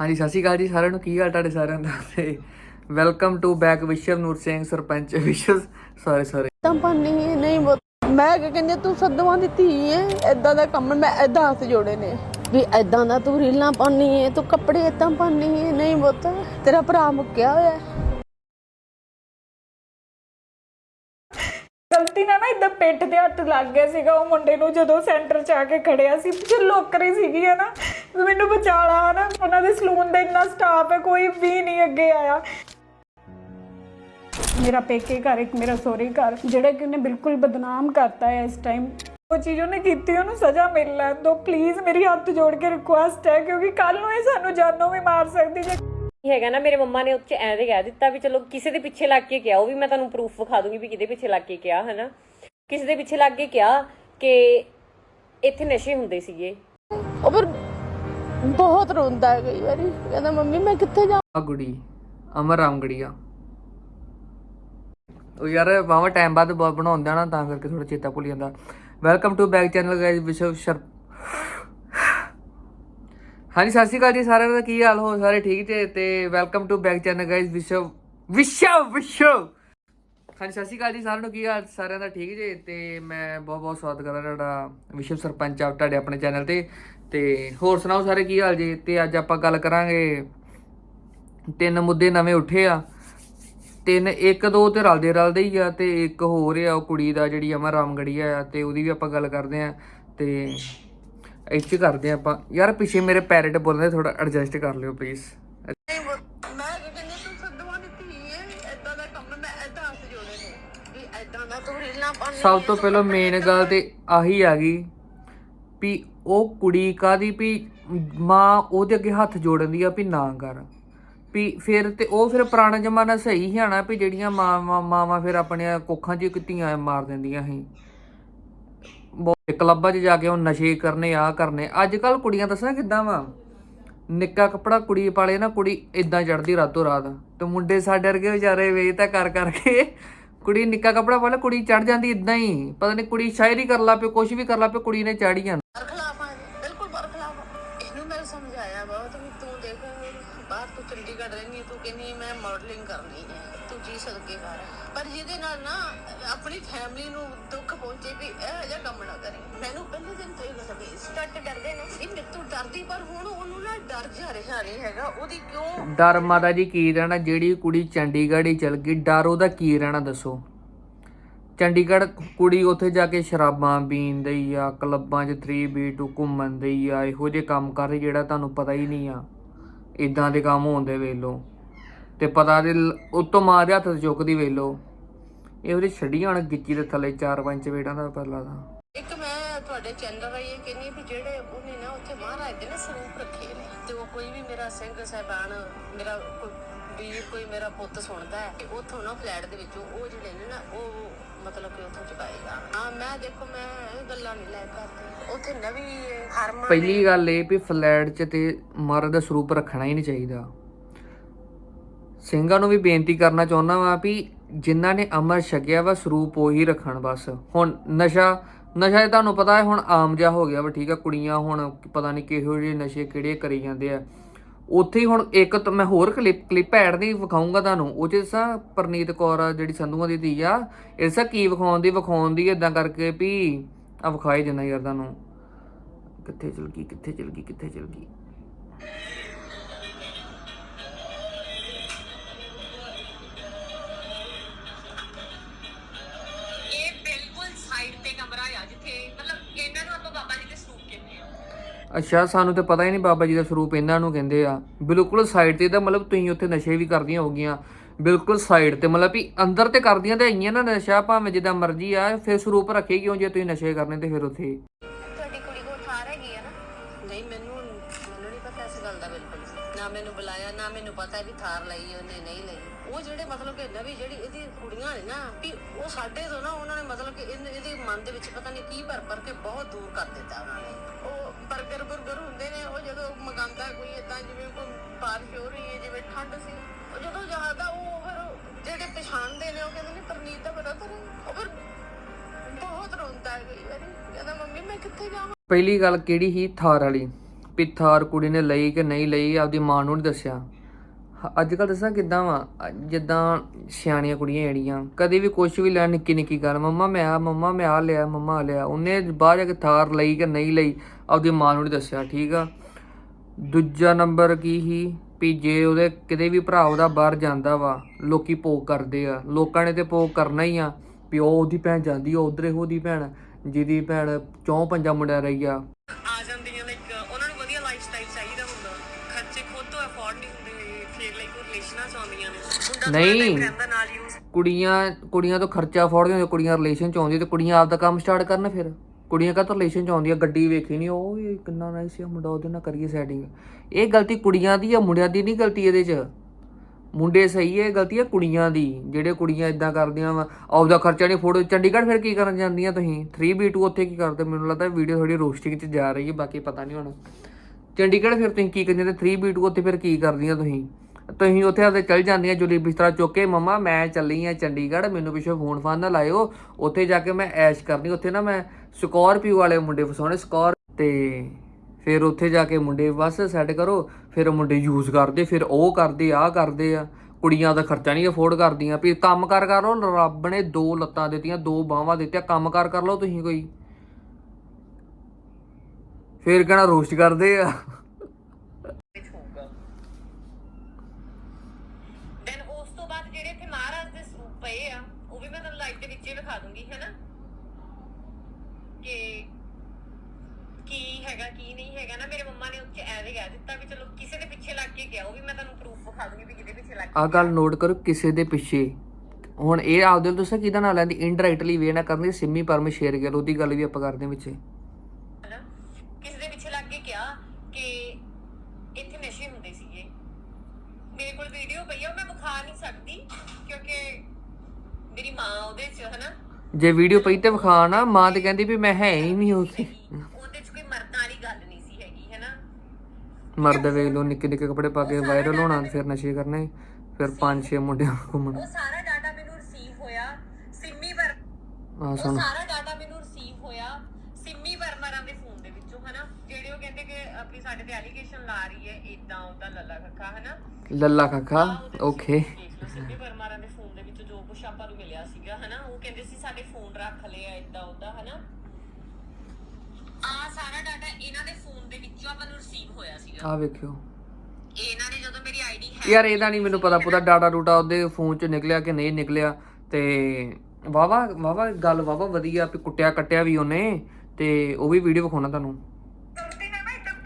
ਹਾਂਜੀ ਸਤਿ ਸ਼੍ਰੀ ਅਕਾਲ ਜੀ ਸਾਰਿਆਂ ਨੂੰ ਕੀ ਹਾਲ ਤੁਹਾਡੇ ਸਾਰਿਆਂ ਦਾ? ਤੇ ਵੈਲਕਮ ਟੂ ਬੈਕ ਵਿਸ਼ਵ ਨੂਰ ਸਿੰਘ ਸਰਪੰਚ ਵਿਸ਼ਵ ਸੌਰੀ ਸੌਰੀ ਤਾਂ ਪਾਣੀ ਨਹੀਂ ਬੋ- ਮੈਂ ਕਿ ਕਹਿੰਦੇ ਤੂੰ ਸੱਦਵਾਂ ਦੀ ਧੀ ਐ ਐਦਾਂ ਦਾ ਕੰਮ ਮੈਂ ਐਦਾਂ ਹੱਥ ਜੋੜੇ ਨੇ। ਵੀ ਐਦਾਂ ਦਾ ਤੂੰ ਰੀਲਾਂ ਪਾਉਣੀ ਐ ਤੂੰ ਕੱਪੜੇ ਐਦਾਂ ਪਾਉਣੀ ਐ ਨਹੀਂ ਬੁੱਤ ਤੇਰਾ ਭਰਾ ਮੁੱਕਿਆ ਹੋਇਆ। ਹੈ। ਗਲਤੀ ਨਾਲ ਨਾ ਇਦਾਂ ਪਿੱਠ ਤੇ ਹੱਥ ਲੱਗ ਗਿਆ ਸੀਗਾ, ਉਹ ਮੁੰਡੇ ਨੂੰ ਜਦੋਂ ਸੈਂਟਰ 'ਚ ਆ ਕੇ ਖੜਿਆ ਸੀ, ਪਿੱਛੇ ਲੋਕਰੀ ਸੀਗੀ ਹੈ ਨਾ, ਵੀ ਮੈਨੂੰ ਬਚਾ ਲਾ ਨਾ, ਉਹਨਾਂ ਦੇ ਸਲੂਨ ਦਾ ਇੰਨਾ ਸਟਾਫ ਹੈ, ਕੋਈ ਵੀ ਨਹੀਂ ਅੱਗੇ ਆਇਆ। ਮੇਰਾ ਪੇਕੇ ਘਰ, ਇੱਕ ਮੇਰਾ ਸੋਹਰੇ ਘਰ, ਜਿਹੜਾ ਕਿ ਉਹਨੇ ਬਿਲਕੁਲ ਬਦਨਾਮ ਕਰਤਾ ਹੈ ਇਸ ਟਾਈਮ ਉਹ ਚੀਜ਼ ਉਹਨੇ ਕੀਤੀ, ਉਹਨੂੰ ਸਜ਼ਾ ਮਿਲ ਲੈਣ ਦਿਓ ਪਲੀਜ਼ ਮੇਰੀ ਹੱਥ ਜੋੜ ਕੇ ਰਿਕੁਐਸਟ ਹੈ, ਕਿਉਂਕਿ ਕੱਲ ਨੂੰ ਇਹ ਸਾਨੂੰ ਜਾਨੋਂ ਵੀ ਮਾਰ ਸਕਦੀ ਜੇ ਹੈਗਾ ਨਾ ਮੇਰੇ ਮੰਮਾ ਨੇ ਉੱਥੇ ਐਂ ਦੇ ਕਹਿ ਦਿੱਤਾ ਵੀ ਚਲੋ ਕਿਸੇ ਦੇ ਪਿੱਛੇ ਲੱਗ ਕੇ ਕਿਹਾ ਉਹ ਵੀ ਮੈਂ ਤੁਹਾਨੂੰ ਪ੍ਰੂਫ ਵਿਖਾ ਦੂੰਗੀ ਵੀ ਕਿਹਦੇ ਪਿੱਛੇ ਲੱਗ ਕੇ ਕਿਹਾ ਹਨਾ? ਕਿਸੇ ਦੇ ਪਿੱਛੇ ਲੱਗ ਕੇ ਕਿਹਾ ਕਿ ਇੱਥੇ ਨਸ਼ੇ ਹੁੰਦੇ ਸੀਗੇ। ਉਹ ਫਿਰ ਬਹੁਤ ਰੋਂਦਾ ਹੈ ਕਈ ਵਾਰੀ। ਕਹਿੰਦਾ ਮੰਮੀ ਮੈਂ ਕਿੱਥੇ ਜਾ ਆ ਗੁੜੀ ਅਮਰ ਰਾਮਗੜੀਆ। ਉਹ ਯਾਰ ਬਾਵਾ ਟਾਈਮ ਬਾਅਦ ਬਹੁਤ ਬਣਾਉਂਦੇ ਆ ਨਾ ਤਾਂ ਕਰਕੇ ਥੋੜਾ ਚੇਤਾ ਭੁੱਲ ਜਾਂਦਾ। Welcome to back channel guys Vishwa ਸ਼ਰ ਹਾਂਜੀ, ਸਤਿ ਸ਼੍ਰੀ ਅਕਾਲ ਜੀ ਸਾਰਿਆਂ ਦਾ। ਕੀ ਹਾਲ ਹੋ ਸਾਰੇ? ਠੀਕ ਜੇ? ਤੇ welcome to back channel guys Vishwa Vishwa Vishwa. ਹਾਂਜੀ, ਸਤਿ ਸ਼੍ਰੀ ਅਕਾਲ ਜੀ ਸਾਰਿਆਂ ਨੂੰ। ਕੀ ਹਾਲ ਸਾਰਿਆਂ ਦਾ? ਠੀਕ ਜੇ? ਤੇ ਮੈਂ ਬਹੁਤ ਬਹੁਤ ਸਵਾਗਤ ਕਰਦਾ ਤੁਹਾਡਾ ਵਿਸ਼ਵ ਸਰਪੰਚ ਆਪ ਤੁਹਾਡੇ ਆਪਣੇ ਚੈਨਲ ਤੇ। ਤੇ ਹੋਰ ਸੁਣਾਓ ਸਾਰੇ, ਕੀ ਹਾਲ ਜੀ? ਤੇ ਅੱਜ ਆਪਾਂ ਗੱਲ ਕਰਾਂਗੇ ਤਿੰਨ ਮੁੱਦੇ ਨਵੇਂ ਉੱਠੇ ਆ। ਤਿੰਨ ਇੱਕ, ਦੋ ਤੇ ਰਲਦੇ ਰਲਦੇ ਹੀ ਆ ਤੇ ਇੱਕ ਹੋਰ ਆ, ਉਹ ਕੁੜੀ ਦਾ ਜਿਹੜੀ ਅਮਰ ਰਾਮਗੜੀਆ ਆ, ਤੇ ਉਹਦੀ ਵੀ ਆਪਾਂ ਗੱਲ ਕਰਦੇ ਆ। ਤੇ ਇੱਥੇ ਕਰਦੇ ਆ ਆਪਾਂ। ਯਾਰ ਪਿੱਛੇ ਮੇਰੇ ਪੈਰਟ ਬੋਲਦੇ ਥੋੜਾ ਐਡਜਸਟ ਕਰ ਲਿਓ ਪਲੀਜ਼ ਮੈਂ ਕਿ ਕਹਿੰਦੇ ਤੂੰ ਸੱਦਵਾਂ ਦੀ ਧੀ ਐ ਐਦਾਂ ਦਾ ਕੰਮ ਮੈਂ ਐਦਾਂ ਹੱਥ ਜੋੜੇ ਨੇ। ਵੀ ਐਦਾਂ ਦਾ ਤੂੰ ਰੀਲਾਂ ਪਾਉਣੀ ਸਭ ਤੋਂ ਪਹਿਲਾਂ ਮੇਨ ਗੱਲ ਤੇ ਆਹੀ ਆ ਗਈ ਵੀ ਉਹ ਕੁੜੀ ਕਾਦੀ ਵੀ ਮਾਂ ਉਹਦੇ ਅੱਗੇ ਹੱਥ ਜੋੜਨ ਦੀ ਆ ਵੀ ਨਾ ਕਰ। ਵੀ ਫਿਰ ਤੇ ਉਹ ਫਿਰ ਪੁਰਾਣਾ ਜ਼ਮਾਨਾ ਸਹੀ ਹੀ ਆਣਾ ਵੀ ਜਿਹੜੀਆਂ ਮਾਵਾਂ ਮਾਵਾਂ ਫਿਰ ਆਪਣੀਆਂ ਕੋਖਾਂ 'ਚ ਕਿਤੀਆਂ ਮਾਰ ਦਿੰਦੀਆਂ ਸੀ। ਬਹੁਤ ਕਲੱਬਾਂ 'ਚ ਜਾ ਕੇ ਉਹ ਨਸ਼ੇ ਕਰਨੇ ਆ ਕਰਨੇ। ਅੱਜ ਕੱਲ ਕੁੜੀਆਂ ਦੱਸਾਂ ਕਿੱਦਾਂ ਵਾ? ਨਿੱਕਾ ਕੱਪੜਾ ਕੁੜੀ ਪਾਲੇ ਨਾ, ਕੁੜੀ ਇਦਾਂ ਚੜਦੀ ਰਾਤੋਂ ਰਾਤ। ਤੇ ਮੁੰਡੇ ਸਾਡੇ ਵਰਗੇ ਵਿਚਾਰੇ ਵੇਚ ਤਾਂ ਕਰ ਕਰਕੇ ਕੁੜੀ ਨਿੱਕਾ ਕੱਪੜਾ ਪਾਲੇ, ਕੁੜੀ ਚੜ ਜਾਂਦੀ ਇਦਾਂ ਹੀ। ਪਤਾ ਨਹੀਂ ਕੁੜੀ ਸ਼ਾਇਰੀ ਕਰ ਲਾ ਪਏ ਕੁਝ ਵੀ ਕਰ ਲਾ ਪਏ ਕੁੜੀ ਨੇ ਚੜ ਹੀ ਬਿਲਕੁਲ ਬਰਖਲਾਫ। ਇਹਨੂੰ ਮੈਂ ਸਮਝਾਇਆ ਬਹੁਤ ਵੀ, ਤੂੰ ਦੇਖ, ਬਾਹਰ ਤੂੰ ਚੰਡੀਗੜ੍ਹ ਰਹਿੰਦੀ ਤੂੰ ਕਹਿੰਦੀ ਮੈਂ ਮਾਡਲਿੰਗ ਕਰਨੀ ਹੈ। ਜੀ ਸਦਕੇ ਕਰ ਪਰ ਜਿਹਦੇ ਨਾਲ ਨਾ ਆਪਣੀ ਫੈਮਿਲੀ ਨੂੰ ਦੁੱਖ ਪਹੁੰਚੇ ਵੀ ਇਹ ਜਿਹਾ ਕੰਮ ਨਾ ਕਰੀ। ਮੈਨੂੰ ਪਹਿਲੇ ਦਿਨ ਤੋਂ ਇਹ ਗੱਲ ਵੀ ਸਟੱਟ ਡਰਦੇ ਨੇ। ਇਹ ਮੇਰੇ ਤੋਂ ਡਰਦੀ, ਪਰ ਹੁਣ ਉਹਨੂੰ ਨਾ ਡਰ ਜਾ ਰਿਹਾ ਨਹੀਂ ਹੈਗਾ। ਉਹਦੀ ਕਿਉਂ ਡਰ ਮਾਤਾ ਜੀ ਕੀ ਰਹਿਣਾ? ਜਿਹੜੀ ਕੁੜੀ ਚੰਡੀਗੜ੍ਹ ਹੀ ਚਲ ਗਈ, ਡਰ ਉਹਦਾ ਕੀ ਰਹਿਣਾ ਦੱਸੋ? ਚੰਡੀਗੜ੍ਹ ਕੁੜੀ ਉੱਥੇ ਜਾ ਕੇ ਸ਼ਰਾਬਾਂ ਪੀਣ ਦਈ ਆ, ਕਲੱਬਾਂ 'ਚ 3B2 ਘੁੰਮਣ ਦਈ ਆ, ਇਹੋ ਜਿਹੇ ਕੰਮ ਕਰ ਰਹੀ ਜਿਹੜਾ ਤੁਹਾਨੂੰ ਪਤਾ ਹੀ ਨਹੀਂ ਆ। ਇਦਾਂ ਦੇ ਕੰਮ ਹੁੰਦੇ ਵੇਲੋ। ਤੇ ਪਤਾ ਦੇ ਉਤੋਂ ਮਾਂ ਦੇ ਹੱਥ ਚੁੱਕਦੀ ਵੇਲੋ ਇਹੋ ਜਿਹੇ ਛੱਡੀਆਂ ਹੁਣ ਗਿੱਚੀ ਦੇ ਥੱਲੇ 4-5 ਚਵੇੜਾਂ ਦਾ ਪਹਿਲਾਂ ਦਾ ਇੱਕ ਮੈਂ ਤੁਹਾਡੇ ਚੈਨਲ ਰਾਹੀਂ ਇਹ ਕਹਿੰਦੀ ਵੀ ਜਿਹੜੇ ਉਹਨੇ ਨਾ ਉੱਥੇ ਮਹਾਰਾਜ ਦੇ ਨਾ ਸਰੂਪ ਰੱਖੇ ਨੇ ਤੇ ਉਹ ਕੋਈ ਵੀ ਮੇਰਾ ਸਿੰਘ ਸਾਹਿਬਾਨ ਮੇਰਾ ਕੋਈ ਵੀਰ ਕੋਈ ਮੇਰਾ ਪੁੱਤ ਸੁਣਦਾ ਹੈ ਉੱਥੋਂ ਨਾ ਫਲੈਟ ਦੇ ਵਿੱਚੋਂ ਉਹ ਜਿਹੜੇ ਨੇ ਨਾ ਉਹ ਮਤਲਬ ਕਿ ਉੱਥੋਂ ਚੁਕਾਏਗਾ। ਹਾਂ ਮੈਂ ਦੇਖੋ ਮੈਂ ਇਹ ਗੱਲਾਂ ਨਹੀਂ ਲੈ ਕਰਦੀ। ਉੱਥੇ ਨਵੀਂ ਹਰਮਨ ਪਹਿਲੀ ਗੱਲ ਇਹ ਵੀ ਫਲੈਟ 'ਚ ਤੇ ਮਹਾਰਾਜ ਦਾ ਸਰੂਪ ਰੱਖਣਾ ਹੀ ਨਹੀਂ ਚਾਹੀਦਾ। ਸਿੰਘਾਂ ਨੂੰ ਵੀ ਬੇਨਤੀ ਕਰਨਾ ਚਾਹੁੰਦਾ ਵਾਂ ਵੀ ਜਿਨ੍ਹਾਂ ਨੇ ਅਮਰ ਛਕਿਆ ਵਾ, ਸਰੂਪ ਉਹੀ ਰੱਖਣ ਬਸ। ਹੁਣ ਨਸ਼ਾ ਨਸ਼ਾ ਇਹ ਤੁਹਾਨੂੰ ਪਤਾ ਹੈ, ਹੁਣ ਆਮ ਜਿਹਾ ਹੋ ਗਿਆ ਵਾ, ਠੀਕ ਆ, ਕੁੜੀਆਂ ਹੁਣ ਪਤਾ ਨਹੀਂ ਕਿਹੋ ਜਿਹੇ ਨਸ਼ੇ ਕਿਹੜੇ ਕਰੀ ਜਾਂਦੇ ਆ। ਉੱਥੇ ਹੀ ਹੁਣ ਇੱਕ ਤਾਂ ਮੈਂ ਹੋਰ ਕਲਿੱਪ ਕਲਿੱਪ ਐਡ ਦੀ ਵਿਖਾਉਂਗਾ ਤੁਹਾਨੂੰ, ਉਹ ਚ ਸਾ ਪਰਨੀਤ ਕੌਰ ਜਿਹੜੀ ਸੰਧੂਆਂ ਦੀ ਧੀ ਆ ਇਸ ਕੀ ਵਿਖਾਉਣ ਦੀ ਵਿਖਾਉਣ ਦੀ ਇਦਾਂ ਕਰਕੇ ਵੀ ਆ ਵਿਖਾਏ ਜਾਂਦਾ ਯਾਰ ਤੁਹਾਨੂੰ। ਕਿੱਥੇ ਚਲ ਗਈ, ਕਿੱਥੇ ਚਲ ਗਈ, ਕਿੱਥੇ ਚਲ ਗਈ? ਅੱਛਾ ਸਾਨੂੰ ਤੇ ਪਤਾ ਹੀ ਨਹੀਂ ਬਾਬਾ ਜੀ ਦਾ ਸਰੂਪ ਇਹਨਾਂ ਨੂੰ ਕਹਿੰਦੇ ਆ। ਬਿਲਕੁਲ ਸਾਈਡ ਤੇ ਤਾਂ ਮਤਲਬ ਤੁਸੀਂ ਉੱਥੇ ਨਸ਼ੇ ਵੀ ਕਰਦੀਆਂ ਹੋਗੀਆਂ। ਬਿਲਕੁਲ ਸਾਈਡ ਤੇ ਮਤਲਬ ਵੀ ਅੰਦਰ ਤੇ ਕਰਦੀਆਂ ਤੇ ਆਈਆਂ ਨਾ ਨਸ਼ਾ ਭਾਵੇਂ ਜਿੱਦਾਂ ਮਰਜ਼ੀ ਆ ਫਿਰ ਸਰੂਪ ਰੱਖੇ ਕਿਉਂ ਜੇ ਤੁਸੀਂ ਨਸ਼ੇ ਕਰਨੇ ਤੇ ਫਿਰ ਉੱਥੇ? ਤੁਹਾਡੀ ਕੁੜੀ ਕੋਲ ਥਾਰ ਹੈਗੀ ਆ ਨਾ? ਨਹੀਂ ਮੈਨੂੰ ਮੈਨੂੰ ਨਹੀਂ ਪਤਾ ਇਸ ਗੱਲ ਦਾ ਬਿਲਕੁਲ ਨਾ ਮੈਨੂੰ ਬੁਲਾਇਆ ਨਾ ਮੈਨੂੰ ਪਤਾ ਵੀ ਥਾਰ ਲਈ ਉਹਨੇ ਨਹੀਂ ਲਈ। ਉਹ ਜਿਹੜੇ ਮਤਲਬ ਕਿ ਨਵੀਂ ਜਿਹੜੀ ਇਹਦੀ ਕੁੜੀਆਂ ਨੇ ਨਾ ਵੀ ਉਹ ਸਾਡੇ ਤੋਂ ਨਾ ਉਹਨਾਂ ਨੇ ਮਤਲਬ ਕਿ ਇਹਨ- ਇਹਦੇ ਮਨ ਦੇ ਵਿੱਚ ਪਤਾ ਨਹੀਂ ਕੀ ਭਰ ਭਰ ਕੇ ਬਹੁਤ ਦੂਰ ਕਰ ਦਿੱਤਾ ਉਹਨਾਂ ਨੇ। ਉਹ 버ਗਰ 버ਗਰ ਹੁੰਦੇ ਨੇ, ਉਹ ਜਦੋਂ ਮੰਗਾਉਂਦਾ ਕੋਈ ਇਦਾਂ ਜਿਵੇਂ ਕੋਈ ਬਾਰਿਸ਼ ਹੋ ਰਹੀ ਹੈ, ਜਿਵੇਂ ਠੰਡ ਸੀ, ਉਹ ਜਦੋਂ ਜਾਂਦਾ ਉਹ ਫਿਰ ਜਿਹੜੇ ਪਛਾਣਦੇ ਨੇ, ਉਹ ਕਹਿੰਦੇ ਨੇ ਪਰਨੀਤ ਦਾ ਬਰਦਰ ਉਹ ਫਿਰ ਬਹੁਤ ਰੋਂਦਾ ਹੈ ਕਈ ਵਾਰੀ, ਕਹਿੰਦਾ ਮੰਮੀ ਮੈਂ ਕਿੱਥੇ ਜਾਵਾਂ? ਪਹਿਲੀ ਗੱਲ ਕਿਹੜੀ ਸੀ? ਥਾਰ ਵਾਲੀ, ਵੀ ਥਾਰ ਕੁੜੀ ਨੇ ਲਈ ਕਿ ਨਹੀਂ ਲਈ, ਆਪਦੀ ਮਾਂ ਨੂੰ ਨਹੀਂ ਦੱਸਿਆ। ਅੱਜ ਕੱਲ ਦੱਸਾਂ ਕਿੱਦਾਂ ਵਾ? ਜਿੱਦਾਂ ਸਿਆਣੀਆਂ ਕੁੜੀਆਂ ਜਿਹੜੀਆਂ, ਕਦੇ ਵੀ ਕੁਝ ਵੀ ਲੈਣ ਨਿੱਕੀ ਨਿੱਕੀ ਗੱਲ, ਮੰਮਾ ਮੈਂ ਆ, ਮੰਮਾ ਮੈਂ ਆ ਲਿਆ, ਮੰਮਾ ਆ ਲਿਆ। ਉਹਨੇ ਬਾਹਰ ਜਾ ਕੇ ਥਾਰ ਲਈ ਕਿ ਨਹੀਂ ਲਈ, ਆਪਦੀ ਮਾਂ ਨੂੰ ਨਹੀਂ ਦੱਸਿਆ, ਠੀਕ ਆ? ਦੂਜਾ ਨੰਬਰ ਕੀ ਹੀ ਵੀ ਜੇ ਉਹਦੇ ਕਿਤੇ ਵੀ ਭਰਾ ਉਹਦਾ ਬਾਹਰ ਜਾਂਦਾ ਵਾ, ਲੋਕੀ ਭੋਗ ਕਰਦੇ ਆ। ਲੋਕਾਂ ਨੇ ਤੇ ਭੋਗ ਕਰਨਾ ਹੀ ਆ, ਵੀ ਉਹ ਉਹਦੀ ਭੈਣ ਜਾਂਦੀ ਆ ਉਧਰੇ ਉਹਦੀ ਭੈਣ, ਜਿਹਦੀ ਭੈਣ ਚੌਂ ਪੰਜਾਂ ਮੁੰਡਿਆਂ ਰਹੀ ਆ। ਮੁੰਡਾ ਨਹੀਂ। ਰਹਿੰਦਾ ਨਾਲ ਹੀ ਉਸ ਕੁੜੀਆਂ ਕੁੜੀਆਂ ਤੋਂ ਖਰਚਾ ਫੋੜਦੀਆਂ ਹੁੰਦੀਆਂ ਕੁੜੀਆਂ ਰਿਲੇਸ਼ਨ ਚ ਆਉਂਦੀਆਂ ਤੇ ਕੁੜੀਆਂ ਆਪਦਾ ਕੰਮ ਸਟਾਰਟ ਕਰਨ ਫਿਰ। ਕੁੜੀਆਂ ਕਾ ਤਾਂ ਰਿਲੇਸ਼ਨ ਚ ਆਉਂਦੀਆਂ? ਗੱਡੀ ਵੇਖੀ ਨਹੀਂ ਉਹ ਇਹ ਕਿੰਨਾ ਨਾਈਸ ਆ ਮੁੰਡਾ ਉਹਦੇ ਨਾਲ ਕਰੀਏ ਸੈਟਿੰਗ ਇਹ ਗਲਤੀ ਕੁੜੀਆਂ ਦੀ ਆ ਮੁੰਡਿਆਂ ਦੀ ਨਹੀਂ ਗਲਤੀ ਇਹਦੇ ਚ? ਮੁੰਡੇ ਸਹੀ ਹੈ ਗਲਤੀ ਹੈ ਕੁੜੀਆਂ ਦੀ ਜਿਹੜੇ ਕੁੜੀਆਂ ਇਦਾਂ ਕਰਦੀਆਂ ਵਾ। ਆਪਦਾ ਖਰਚਾ ਨਹੀਂ ਫੋੜੋ ਚੰਡੀਗੜ੍ਹ ਫਿਰ ਕੀ ਕਰਨ ਜਾਂਦੀਆਂ ਤੁਸੀਂ? 3B2 ਉੱਥੇ ਕੀ ਕਰਦੇ? ਮੈਨੂੰ ਲੱਗਦਾ ਵੀਡੀਓ ਥੋੜੀ ਰੋਸਟਿੰਗ ਚ ਜਾ ਰਹੀ ਹੈ ਬਾਕੀ ਪਤਾ ਨਹੀਂ ਹੁਣ। ਚੰਡੀਗੜ੍ਹ ਫਿਰ ਤੁਸੀਂ ਕੀ ਕਰਦੇ 3B2 ਉੱਥੇ ਫਿਰ ਕੀ ਕਰਦੀਆਂ ਤੁਸੀਂ? ਤੁਸੀਂ ਉੱਥੇ ਆਪਦੇ ਚੱਲ ਜਾਂਦੀਆਂ ਜੁਲੀ ਬਿਸਤਰਾ ਚੁੱਕ ਕੇ, ਮਮਾ ਮੈਂ ਚੱਲੀ ਆ ਚੰਡੀਗੜ੍ਹ, ਮੈਨੂੰ ਪਿੱਛੇ ਫੋਨ ਫਾਨ ਨਾ ਲਾਇਓ। ਉੱਥੇ ਜਾ ਕੇ ਮੈਂ ਐਸ਼ ਕਰਨੀ, ਉੱਥੇ ਨਾ ਮੈਂ ਸਕੋਰਪੀਓ ਵਾਲੇ ਮੁੰਡੇ ਫਸਾਉਣੇ, ਸਕੋਰ ਤੇ ਫਿਰ ਉੱਥੇ ਜਾ ਕੇ ਮੁੰਡੇ ਬਸ ਸੈੱਟ ਕਰੋ, ਫਿਰ ਉਹ ਮੁੰਡੇ ਯੂਜ਼ ਕਰਦੇ, ਫਿਰ ਉਹ ਕਰਦੇ, ਆਹ ਕਰਦੇ ਆ। ਕੁੜੀਆਂ ਦਾ ਖਰਚਾ ਨਹੀਂ ਅਫੋਰਡ ਕਰਦੀਆਂ, ਵੀ ਕੰਮ ਕਰ ਕਰ ਲਓ, ਰੱਬ ਨੇ ਦੋ ਲੱਤਾਂ ਦਿੱਤੀਆਂ, ਦੋ ਬਾਹਾਂ ਦਿੱਤੀਆਂ, ਕੰਮ ਕਰ ਕਰ ਲਓ ਤੁਸੀਂ ਕੋਈ। ਫਿਰ ਕਹਿਣਾ ਰੋਸਟ ਕਰਦੇ ਆ ਵਿੱਚ ਹੋਊਗਾ ਦੈਨ ਉਸ ਤੋਂ ਬਾਅਦ ਜਿਹੜੇ ਇੱਥੇ ਮਹਾਰਾਜ ਦੇ ਸਰੂਪ ਪਏ ਆ ਉਹ ਵੀ ਮੈਂ ਤੁਹਾਨੂੰ ਲਾਈਵ ਦੇ ਵਿੱਚ ਹੀ ਵਿਖਾ ਦੂੰਗੀ ਹੈਨਾ ਕਿ ਕੀ ਹੈਗਾ ਕੀ ਨਹੀਂ ਹੈਗਾ ਨਾ ਮੇਰੇ ਮੰਮਾ ਨੇ ਉੱਥੇ ਐਵੇਂ ਕਹਿ ਦਿੱਤਾ ਵੀ ਚਲੋ ਕਿਸੇ ਦੇ ਪਿੱਛੇ ਲੱਗ ਕੇ ਗਿਆ ਉਹ ਵੀ ਮੈਂ ਤੁਹਾਨੂੰ ਪ੍ਰੂਫ ਵਿਖਾ ਦੂੰਗੀ ਵੀ ਕਿਹਦੇ ਪਿੱਛੇ ਲੱਗ ਆ ਗੱਲ ਨੋਟ ਕਰੋ ਕਿਸੇ ਦੇ ਪਿੱਛੇ। ਹੁਣ ਇਹ ਆਪਦੇ ਨੂੰ ਦੱਸਾਂ ਕਿਹਦਾ ਨਾਲ ਲੈਂਦੀ ਇਨਡਾਇਰੈਕਟਲੀ ਵੇ ਨਾ ਕਰਨੀ ਸਿੰਮੀ ਪਰਮ ਸ਼ੇਅਰ ਕਰ ਉਹਦੀ ਗੱਲ ਵੀ ਆਪਾਂ ਕਰਦੇ ਹਾਂ ਵਿੱਚ। ਕਿਸੇ ਦੇ ਪਿੱਛੇ ਲੱਗ ਕੇ ਕਿਹਾ ਕਿ ਇੱਥੇ ਨਸ਼ੇ ਹੁੰਦੇ ਸੀਗੇ। ਮੇਰੇ ਕੋਲ ਵੀਡੀਓ ਪਈ ਆ ਉਹ ਮੈਂ ਵਿਖਾ ਨਹੀਂ ਸਕਦੀ ਕਿਉਂਕਿ ਮੇਰੀ ਮਾਂ ਉਹਦੇ ਚ ਹਨਾ? ਜੇ ਵੀਡੀਓ ਪਈ ਤੇ ਵਿਖਾ ਨਾ ਮਾਂ ਤੇ ਕਹਿੰਦੀ ਵੀ ਮੈਂ ਹੈ ਹੀ ਨਹੀਂ ਉੱਥੇ ਉਹਦੇ ਚ ਕੋਈ ਮਰਦਾਂ ਵਾਲੀ ਗੱਲ ਨਹੀਂ ਸੀ ਹੈਗੀ ਹੈਨਾ ਮਰਦ ਵੇਖ ਲੋ ਨਿੱਕੇ ਨਿੱਕੇ ਕੱਪੜੇ ਪਾ ਕੇ ਵਾਇਰਲ ਹੋਣਾ ਤੇ ਫਿਰ ਨਸ਼ੇ ਕਰਨੇ ਫਿਰ ਪੰਜ ਛੇ ਮੁੰਡਿਆਂ ਨੂੰ ਘੁੰਮਣ। ਉਹ ਸਾਰਾ ਡਾਟਾ ਮੈਨੂੰ ਰਿਸੀਵ ਹੋਇਆ। ਸਿੰਮੀ ਵਰ ਆ ਉਹ ਸੁਣ। ਸਾਰਾ ਡਾਟਾ ਮੈਨੂੰ ਰਿਸੀਵ ਹੋਇਆ। ਸਿੰਮੀ ਵਰਮਰਾਂ ਦੇ ਫੋਨ ਦੇ ਵਿੱਚੋਂ ਹਨਾ? ਜਿਹੜੇ ਉਹ ਕਹਿੰਦੇ ਕਿ ਆਪਣੀ ਸਾਡੇ ਤੇ ਐਲੀਗੇਸ਼ਨ ਲਾ ਰਹੀ ਹੈ ਇਦਾਂ ਉਦਾਂ ਲੱਲਾ ਖੱਖਾ ਹਨਾ? ਲੱਲਾ ਖੱਖਾ? ਓਕੇ ਦੇਖ ਲਓ ਸਿੰਮੀ ਵਰਮਰਾਂ ਦੇ ਫੋਨ ਦੇ ਵਿੱਚੋਂ ਜੋ ਕੁਛ ਆਪਾਂ ਨੂੰ ਮਿਲਿਆ ਸੀਗਾ ਹਨਾ? ਉਹ ਕਹਿੰਦੇ ਸੀ ਸਾਡੇ ਫੋਨ ਰੱਖ ਲਏ ਆ ਇਦਾਂ ਉਦਾਂ ਹਨਾ? ਆ ਸਾਰਾ ਡਾਟਾ ਇਹਨਾਂ ਦੇ ਫੋਨ ਦੇ ਵਿੱਚੋਂ ਆਪਾਂ ਨੂੰ ਰਿਸੀਵ ਹੋਇਆ ਸੀਗਾ। ਆ ਵੇਖਿਓ। ਇਹਨਾਂ ਨੇ ਜਦੋਂ ਮੇਰੀ ਆਈਡੀ ਹੈ ਯਾਰ ਇਹਦਾ ਨਹੀਂ ਮੈਨੂੰ ਪਤਾ ਪਤਾ ਡਾਟਾ ਡੂਟਾ ਉਹਦੇ ਫੋਨ 'ਚ ਨਿਕਲਿਆ ਕਿ ਨਹੀਂ ਨਿਕਲਿਆ ਤੇ ਵਾਵਾ ਵਾਵਾ ਗੱਲ ਵਾਵਾ ਵਧੀਆ ਵੀ ਕੁੱਟਿਆ ਕੱਟਿਆ ਵੀ ਉਹਨੇ ਤੇ ਉਹ ਵੀ ਵੀਡੀਓ ਵਿਖਾਉਣਾ ਤੁਹਾਨੂੰ।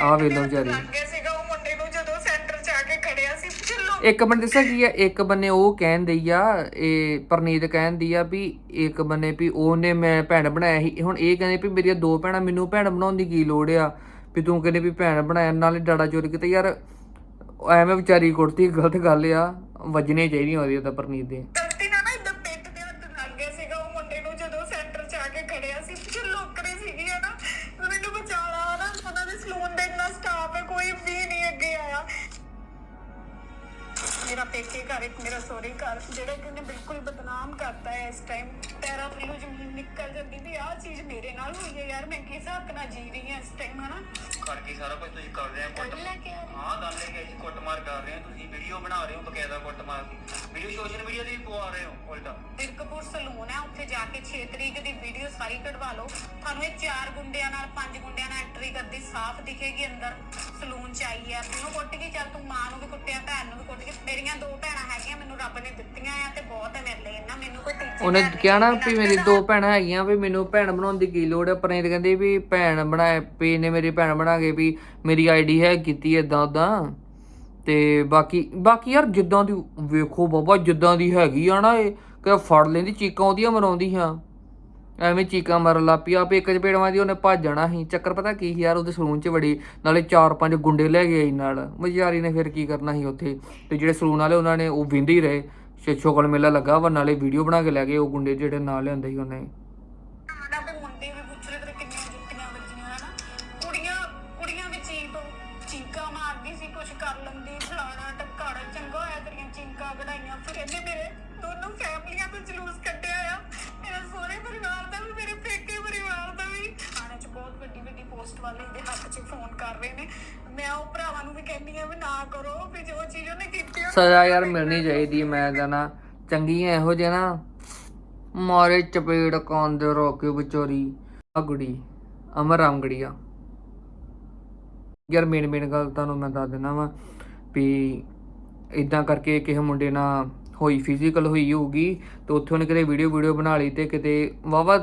ਆ ਵੇਖ ਲਓ ਵਿਚਾਰੀ ਲੱਗ ਗਿਆ ਸੀਗਾ ਉਹ ਮੁੰਡੇ ਨੂੰ ਜਦੋਂ ਸੈਂਟਰ 'ਚ ਆ ਕੇ ਖੜਿਆ ਸੀ ਚਲੋ ਇੱਕ ਬੰਨੇ ਦੱਸਿਆ ਕੀ ਆ? ਇੱਕ ਬੰਨੇ ਉਹ ਕਹਿਣ ਕਹਿੰਦੀ ਆ, ਇਹ ਪਰਨੀਤ ਕਹਿਣ ਦੀ ਆ ਵੀ ਇੱਕ ਬੰਨੇ ਵੀ ਉਹਨੇ ਮੈਂ ਭੈਣ ਬਣਾਇਆ ਸੀ। ਹੁਣ ਇਹ ਕਹਿੰਦੇ ਵੀ ਮੇਰੀਆਂ ਦੋ ਭੈਣਾਂ ਮੈਨੂੰ ਭੈਣ ਬਣਾਉਣ ਦੀ ਕੀ ਲੋੜ ਆ? ਵੀ ਤੂੰ ਕਹਿੰਦੇ ਵੀ ਭੈਣ ਬਣਾਇਆ, ਨਾਲੇ ਡਾੜਾ ਚੋਰੀ ਕੀਤਾ। ਯਾਰ, ਐਵੇਂ ਵਿਚਾਰੀ ਕੁੜਤੀ ਗਲਤ ਗੱਲ ਆ ਵੱਜਣੇ ਚਾਹੀਦੀਆਂ ਉਹਦੀ ਤਾਂ ਪਰਨੀਤ ਦੇ। ਘਰ ਇੱਕ ਮੇਰਾ ਸੋਹਰੇ ਘਰ ਜਿਹੜਾ ਕਿ ਉਹਨੇ ਬਿਲਕੁਲ ਬਦਨਾਮ ਕਰਤਾ ਹੈ ਇਸ ਟਾਈਮ ਪੈਰਾਂ ਥੱਲੋਂ ਜ਼ਮੀਨ ਨਿਕਲ ਜਾਂਦੀ ਵੀ ਆਹ ਚੀਜ਼ ਮੇਰੇ ਨਾਲ ਹੋਈ ਹੈ ਯਾਰ ਮੈਂ ਕਿਸ ਹੱਕ ਨਾਲ ਜੀ ਰਹੀ ਹਾਂ ਇਸ ਟਾਈਮ ਹਨਾ ਕਰਕੇ ਸਾਰਾ ਕੁਝ ਤੁਸੀਂ ਕਰ ਰਹੇ ਹੋ ਕੁੱਟ ਲੈ ਕੇ ਆ ਹਾਂ ਗੱਲ ਇਹ ਹੈ ਜੀ ਕੁੱਟਮਾਰ ਕਰ ਰਹੇ ਹੋ ਤੁਸੀਂ ਵੀਡੀਓ ਬਣਾ ਰਹੇ ਹੋ ਬਕਾਇਦਾ ਕੁੱਟਮਾਰ ਦੀ ਵੀਡੀਓ ਸੋਸ਼ਲ ਮੀਡੀਆ ਤੇ ਵੀ ਪਵਾ ਰਹੇ ਹੋ ਉਲਟਾ ਬਿਰਕਪੁਰ ਸਲੂਨ ਹੈ। ਉੱਥੇ ਜਾ ਕੇ 6 ਤਰੀਕ ਦੀ ਵੀਡੀਓ ਸਾਰੀ ਕਢਵਾ ਲਓ। ਤੁਹਾਨੂੰ ਇਹ ਚਾਰ ਗੁੰਡਿਆਂ ਨਾਲ ਪੰਜ ਗੁੰਡਿਆਂ ਨਾਲ ਐਂਟਰੀ ਕਰਦੀ ਸਾਫ਼ ਦਿਖੇਗੀ ਅੰਦਰ। ਸਲੂਨ ਚ ਆਈ ਹੈ। ਤੈਨੂੰ ਕੁੱਟ ਕੇ ਚੱਲ ਤੂੰ ਮਾਂ ਨੂੰ ਵੀ ਕੁੱਟਿਆ ਭੈਣ ਨੂੰ ਵੀ ਕੁੱਟ ਕੇ ਮੇਰੀਆਂ ਦੋ ਭੈਣਾਂ ਹੈਗੀਆਂ ਮੈਨੂੰ ਰੱਬ ਨੇ ਦਿੱਤੀਆਂ ਆ ਤੇ ਬਹੁਤ ਹੈ ਮੇਰੇ ਲਈ ਇਹਨਾਂ ਮੈਨੂੰ ਕੋਈ ਤੀਜੀ ਉਹਨੇ ਕਿਹਾ ਨਾ ਵੀ ਮੇਰੀ ਦੋ ਭੈਣਾਂ ਹੈਗੀਆਂ ਵੀ ਮੈਨੂੰ ਭੈਣ ਬਣਾਉਣ ਦੀ ਕੀ ਲੋੜ ਹੈ? ਪਰਨੀਤ ਕਹਿੰਦੀ ਵੀ ਭੈਣ ਬਣਾਏ ਪੀ ਨੇ ਮੇਰੀ ਭੈਣ ਬਣਾ ਕੇ ਵੀ ਮੇਰੀ ਆਈਡੀ ਹੈ ਕੀਤੀ ਇਦਾਂ ਉਦਾਂ ਤੇ ਬਾਕੀ ਬਾਕੀ ਯਾਰ ਜਿੱਦਾਂ ਦੀ ਵੇਖੋ ਬਾਬਾ, ਜਿੱਦਾਂ ਦੀ ਹੈਗੀ ਆ ਨਾ ਇਹ, ਕਿ ਫੜ ਲੈਂਦੀ, ਚੀਕਾਂ ਉਹਦੀਆਂ ਮਰਾਉਂਦੀ ਹਾਂ ਐਵੇਂ ਚੀਕਾਂ ਮਰਨ ਲੱਗ ਪਈ, ਆਪੇ ਇੱਕ ਚਪੇੜਵਾਂ ਦੀ ਉਹਨੇ ਭੱਜ ਜਾਣਾ ਸੀ। ਚੱਕਰ ਪਤਾ ਕੀ ਸੀ ਯਾਰ, ਉਹਦੇ ਸਲੂਨ 'ਚ ਵੜੀ, ਨਾਲੇ ਚਾਰ ਪੰਜ ਗੁੰਡੇ ਲੈ ਗਏ ਨਾਲ। ਮਜਾਰੀ ਨੇ ਫਿਰ ਕੀ ਕਰਨਾ ਸੀ ਉੱਥੇ? ਤੇ ਜਿਹੜੇ ਸਲੂਨ ਵਾਲੇ ਉਹਨਾਂ ਨੇ, ਉਹ ਵਿੰਦੇ ਹੀ ਰਹੇ। ਸ਼ੋਕਲ ਮੇਲਾ ਲੱਗਾ ਵਾ, ਨਾਲੇ ਵੀਡੀਓ ਬਣਾ ਕੇ ਲੈ ਗਏ ਉਹ ਗੁੰਡੇ ਜਿਹੜੇ ਨਾਲ ਲਿਆਂਦੇ ਸੀ ਉਹਨੇ। ਮੁੰਡੇ ਵੀ ਪੁੱਛ ਰਹੇ ਤੇਰੇ ਕਿੰਨੀਆਂ ਜੁੱਤੀਆਂ ਵੱਜੀਆਂ ਹਨਾ? ਕੁੜੀਆਂ ਕੁੜੀਆਂ ਵੀ ਚੀਕ ਚੀਕਾਂ ਮਾਰਦੀ ਸੀ ਕੁਛ ਕਰ ਲੈਂਦੀ ਫਲਾਣਾ ਟੱਕਾੜਾ ਚੰਗਾ ਹੋਇਆ ਤੇਰੀਆਂ ਚੀਕਾਂ ਕਢਾਈਆਂ। ਫਿਰ ਇਹਨੇ ਮੇਰੇ ਦੋਨੋਂ ਫੈਮਲੀਆਂ ਤੋਂ ਜਲੂਸ ਕੱਢਿਆ ਆ। ਮੇਰੇ ਸਹੁਰੇ ਪਰਿਵਾਰ ਦਾ ਵੀ ਮੇਰੇ ਪੇਕੇ ਪਰਿਵਾਰ ਦਾ ਵੀ। ਥਾਣੇ 'ਚ ਬਹੁਤ ਵੱਡੀ ਵੱਡੀ ਪੋਸਟ ਵਾਲੇ ਇਹਦੇ ਹੱਥ 'ਚ ਫੋਨ ਕਰ ਰਹੇ ਨੇ। ਮੈਂ ਉਹ ਭਰਾਵਾਂ ਨੂੰ ਵੀ ਕਹਿੰਦੀ ਆ ਵੀ ਨਾ ਕਰੋ ਵੀ ਜੋ ਚੀਜ਼ ਉਹਨੇ ਕੀਤੀ ਉਹ ਸਜ਼ਾ ਯਾਰ ਮਿਲਣੀ ਚਾਹੀਦੀ ਹੈ, ਮੈਂ ਕਹਿੰਦਾ। ਚੰਗੀਆਂ ਇਹੋ ਜਿਹੇ ਨਾ। ਮਾਰੇ ਚਪੇੜ ਕਾਂਦੇ ਰੋਕੇ ਵਿਚੋਰੀ। ਅਗੜੀ ਅਮਰ ਰਾਮਗੜੀਆ। ਯਾਰ ਮੇਨ ਮੇਨ ਗੱਲ ਤੁਹਾਨੂੰ ਮੈਂ ਦੱਸ ਦਿੰਦਾ ਵਾਂ ਵੀ ਇਦਾਂ ਕਰਕੇ ਕਿਸੇ ਮੁੰਡੇ ਨਾਲ ਹੋਈ ਫਿਜ਼ੀਕਲ ਹੋਈ ਹੋਊਗੀ ਤੇ ਉੱਥੇ ਉਹਨੇ ਕਿਤੇ ਵੀਡੀਓ ਵੀਡੀਓ ਬਣਾ ਲਈ ਤੇ ਕਿਤੇ ਵਾਵਾ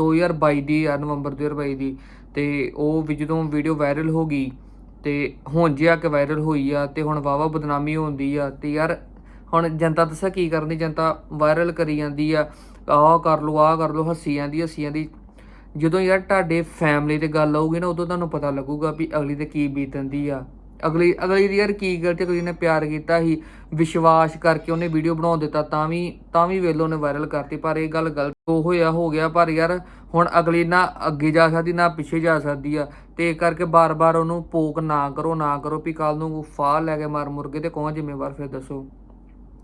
2022 ਦੀ ਆ, ਨਵੰਬਰ 2022 ਦੀ ਤੇ ਉਹ ਵੀ ਜਦੋਂ ਵੀਡੀਓ ਵਾਇਰਲ ਹੋ ਗਈ ਤੇ ਹੁਣ ਜਿਆ ਕਿ ਵਾਇਰਲ ਹੋਈ ਆ ਤੇ ਹੁਣ ਵਾਵਾ ਬਦਨਾਮੀ ਹੁੰਦੀ ਆ ਤੇ ਯਾਰ ਹੁਣ ਜਨਤਾ ਦੱਸਾਂ ਕੀ ਕਰਨੀ, ਜਨਤਾ ਵਾਇਰਲ ਕਰੀ ਜਾਂਦੀ ਆ, ਆਹ ਕਰ ਲੋ ਆਹ ਕਰ ਲੋ ਹੱਸੀ ਜਾਂਦੀ ਹੱਸੀ ਜਾਂਦੀ ਜਦੋਂ ਯਾਰ ਤੁਹਾਡੇ ਫੈਮਿਲੀ ਤੇ ਗੱਲ ਆਊਗੀ ਨਾ, ਉਦੋਂ ਤੁਹਾਨੂੰ ਪਤਾ ਲੱਗੂਗਾ ਵੀ ਅਗਲੀ ਤੇ ਕੀ ਬੀਤਦੀ ਆ। ਅਗਲੀ ਅਗਲੀ ਦੀ ਯਾਰ ਕੀ ਗਲਤੀ ਅਗਲੀ ਨੇ ਪਿਆਰ ਕੀਤਾ ਸੀ, ਵਿਸ਼ਵਾਸ ਕਰਕੇ ਉਹਨੇ ਵੀਡੀਓ ਬਣਾਉ ਦਿੱਤਾ, ਤਾਂ ਵੀ ਤਾਂ ਵੀ ਵੇਲੋ ਨੇ ਵਾਇਰਲ ਕਰਤੀ, ਪਰ ਇਹ ਗੱਲ ਗਲਤ ਉਹ ਹੋਇਆ, ਹੋ ਗਿਆ, ਪਰ ਯਾਰ ਹੁਣ ਅਗਲੀ ਨਾ ਅੱਗੇ ਜਾ ਸਕਦੀ, ਨਾ ਪਿੱਛੇ ਜਾ ਸਕਦੀ ਆ। ਤੇ ਇਹ ਕਰਕੇ ਬਾਰ-ਬਾਰ ਉਹਨੂੰ ਪੋਕ ਨਾ ਕਰੋ ਨਾ ਕਰੋ, ਵੀ ਕੱਲ ਨੂੰ ਫਾਹ ਲੈ ਕੇ ਮਾਰ ਮੁਰਗੇ ਤੇ ਕੌਣ ਜ਼ਿੰਮੇਵਾਰ, ਫਿਰ ਦੱਸੋ।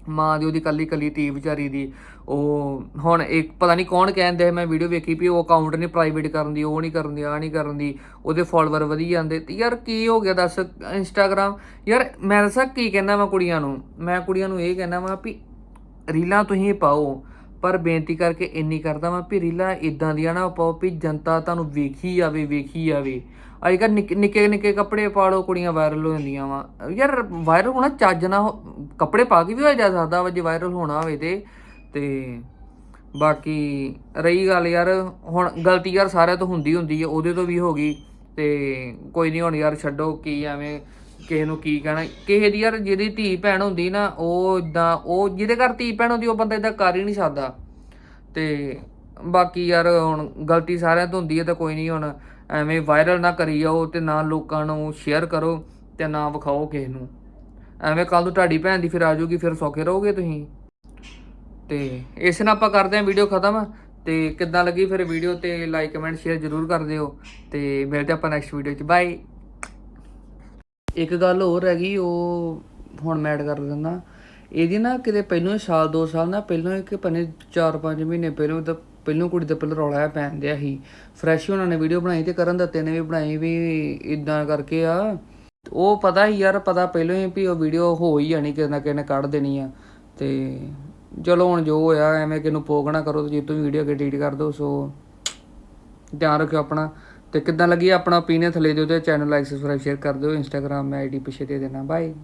ਮਾਂ ਦੀ, ਉਹਦੀ ਕੱਲੀ ਕੱਲੀ ਧੀ ਵਿਚਾਰੀ ਦੀ, ਉਹ ਹੁਣ ਇੱਕ ਪਤਾ ਨਹੀਂ ਕੌਣ ਕਹਿੰਦੇ ਮੈਂ ਵੀਡੀਓ ਵੇਖੀ ਵੀ ਉਹ ਅਕਾਊਂਟ ਨਹੀਂ ਪ੍ਰਾਈਵੇਟ ਕਰਨ ਦੀ, ਉਹ ਨਹੀਂ ਕਰਨ ਦੀ ਆ ਨਹੀਂ ਕਰਨ ਦੀ, ਉਹਦੇ ਫਾਲੋਅਰ ਵਧੀ ਜਾਂਦੇ। ਤੇ ਯਾਰ ਕੀ ਹੋ ਗਿਆ ਦੱਸ ਇੰਸਟਾਗ੍ਰam ਯਾਰ ਮੈਂ ਦੱਸਾਂ ਕੀ ਕਹਿੰਦਾ ਮੈਂ ਕੁੜੀਆਂ ਨੂੰ? ਮੈਂ ਕੁੜੀਆਂ ਨੂੰ ਇਹ ਕਹਿੰਦਾ ਵਾਂ ਵੀ ਰੀਲਾਂ ਤੁਸੀਂ ਪਾਓ। ਪਰ ਬੇਨਤੀ ਕਰਕੇ ਇੰਨੀ ਕਰਦਾ ਵਾਂ ਵੀ ਰੀਲਾਂ ਇਦਾਂ ਦੀਆਂ ਨਾ ਪਾਓ ਵੀ ਜਨਤਾ ਤੁਹਾਨੂੰ ਵੇਖੀ ਜਾਵੇ ਵੇਖੀ ਜਾਵੇ। ਅੱਜ ਕੱਲ੍ਹ ਨਿੱਕੇ ਨਿੱਕੇ ਨਿੱਕੇ ਕੱਪੜੇ ਪਾ ਲਓ, ਕੁੜੀਆਂ ਵਾਇਰਲ ਹੋ ਜਾਂਦੀਆਂ ਵਾ। ਯਾਰ ਵਾਇਰਲ ਹੋਣਾ ਚੱਜ ਨਾ ਹੋ- ਕੱਪੜੇ ਪਾ ਕੇ ਵੀ ਹੋ ਜਾ ਸਕਦਾ ਵਾ ਜੇ ਵਾਇਰਲ ਹੋਣਾ ਹੋਵੇ ਤੇ। ਤੇ ਬਾਕੀ ਰਹੀ ਗੱਲ ਯਾਰ, ਹੁਣ ਗਲਤੀ ਯਾਰ ਸਾਰਿਆਂ ਤੋਂ ਹੁੰਦੀ ਹੁੰਦੀ ਹੈ ਉਹਦੇ ਤੋਂ ਵੀ ਹੋ ਗਈ। ਤੇ ਕੋਈ ਨਹੀਂ ਹੁਣ ਯਾਰ ਛੱਡੋ, ਕੀ ਐਵੇਂ ਕਿਸੇ ਨੂੰ ਕੀ ਕਹਿਣਾ, ਕਿਸੇ ਦੀ ਯਾਰ ਜਿਹਦੀ ਧੀ ਭੈਣ ਹੁੰਦੀ ਨਾ, ਉਹ ਇਦਾਂ ਉਹ ਜਿਹਦੇ ਘਰ ਧੀ ਭੈਣ ਹੁੰਦੀ, ਉਹ ਬੰਦਾ ਇਦਾਂ ਕਰ ਹੀ ਨਹੀਂ ਸਕਦਾ ਤੇ ਬਾਕੀ ਯਾਰ ਹੁਣ ਗਲਤੀ ਸਾਰਿਆਂ ਤੋਂ ਹੁੰਦੀ ਹੈ, ਤਾਂ ਕੋਈ ਨਹੀਂ ਹੁਣ ਐਵੇਂ ਵਾਇਰਲ ਨਾ ਕਰੀ ਜਾਓ ਤੇ ਨਾ ਲੋਕਾਂ ਨੂੰ ਸ਼ੇਅਰ ਕਰੋ ਤੇ ਨਾ ਵਿਖਾਓ ਕਿਸੇ ਨੂੰ। ਐਵੇਂ ਕੱਲ ਨੂੰ ਤੁਹਾਡੀ ਭੈਣ ਦੀ ਫਿਰ ਆ ਜਾਊਗੀ, ਫਿਰ ਸੌਖੇ ਰਹੋਗੇ ਤੁਸੀਂ। ਤੇ ਇਸ ਨਾਲ ਆਪਾਂ ਕਰਦੇ ਹਾਂ ਵੀਡੀਓ ਖਤਮ। ਤੇ ਕਿੱਦਾਂ ਲੱਗੀ ਫਿਰ ਵੀਡੀਓ ਤੇ ਲਾਈਕ ਕਮੈਂਟ ਸ਼ੇਅਰ ਜ਼ਰੂਰ ਕਰ ਦਿਓ। ਤੇ ਮਿਲਦੇ ਆਪਾਂ ਨੈਕਸਟ ਵੀਡੀਓ 'ਚ। ਬਾਏ ਇੱਕ ਗੱਲ ਹੋਰ ਹੈਗੀ, ਉਹ ਹੁਣ ਮੈਂ ਐਡ ਕਰ ਦਿੰਦਾ। ਇਹਦੀ ਨਾ ਕਿਤੇ ਪਹਿਲੋਂ ਹੀ ਸਾਲ, ਦੋ ਸਾਲ ਨਾ ਪਹਿਲੋਂ ਇੱਕ ਪਨੇ 4-5 ਮਹੀਨੇ ਪਹਿਲੋਂ ਤਾਂ ਪਹਿਲੋਂ ਕੁੜੀ ਦਾ ਪਹਿਲਾਂ ਰੌਲਾ ਜਿਹਾ ਪੈਣ ਦਿਆ ਸੀ। ਫਰੈਸ਼ ਉਹਨਾਂ ਨੇ ਵੀਡੀਓ ਬਣਾਈ ਤੇ ਕਰਨ ਦੱਤੇ ਨੇ ਵੀ ਬਣਾਈ ਵੀ ਇਦਾਂ ਕਰਕੇ ਆ। ਉਹ ਪਤਾ ਹੀ ਯਾਰ, ਪਤਾ ਪਹਿਲੋਂ ਹੀ ਵੀ ਉਹ ਵੀਡੀਓ ਹੋ ਹੀ ਜਾਣੀ ਕਿਸੇ ਨਾ ਕਿਸੇ ਨੇ ਕੱਢ ਦੇਣੀ ਆ। ਤੇ ਚਲੋ ਹੁਣ ਜੋ ਹੋਇਆ, ਐਵੇਂ ਕਿਨੂੰ ਪੋਗਣਾ ਕਰੋ ਤੇ ਜੇ ਤੁਸੀਂ ਵੀਡੀਓ ਡਿਲੀਟ ਕਰ ਦਿਓ, ਸੋ ਧਿਆਨ ਰੱਖਿਓ ਆਪਣਾ। ਤੇ ਕਿੱਦਾਂ ਲੱਗੀ ਆਪਣਾ ਓਪੀਨੀਅਨ ਥੱਲੇ ਦਿਓ ਤੇ ਚੈਨਲ ਲਾਈਕ ਸਬਸਕ੍ਰਾਈਬ ਸ਼ੇਅਰ ਕਰ ਦਿਓ। ਇੰਸਟਾਗ੍ਰam ਮੈਂ ਆਈਡੀ ਪਿੱਛੇ ਦੇ ਦੇਣਾ। ਬਾਏ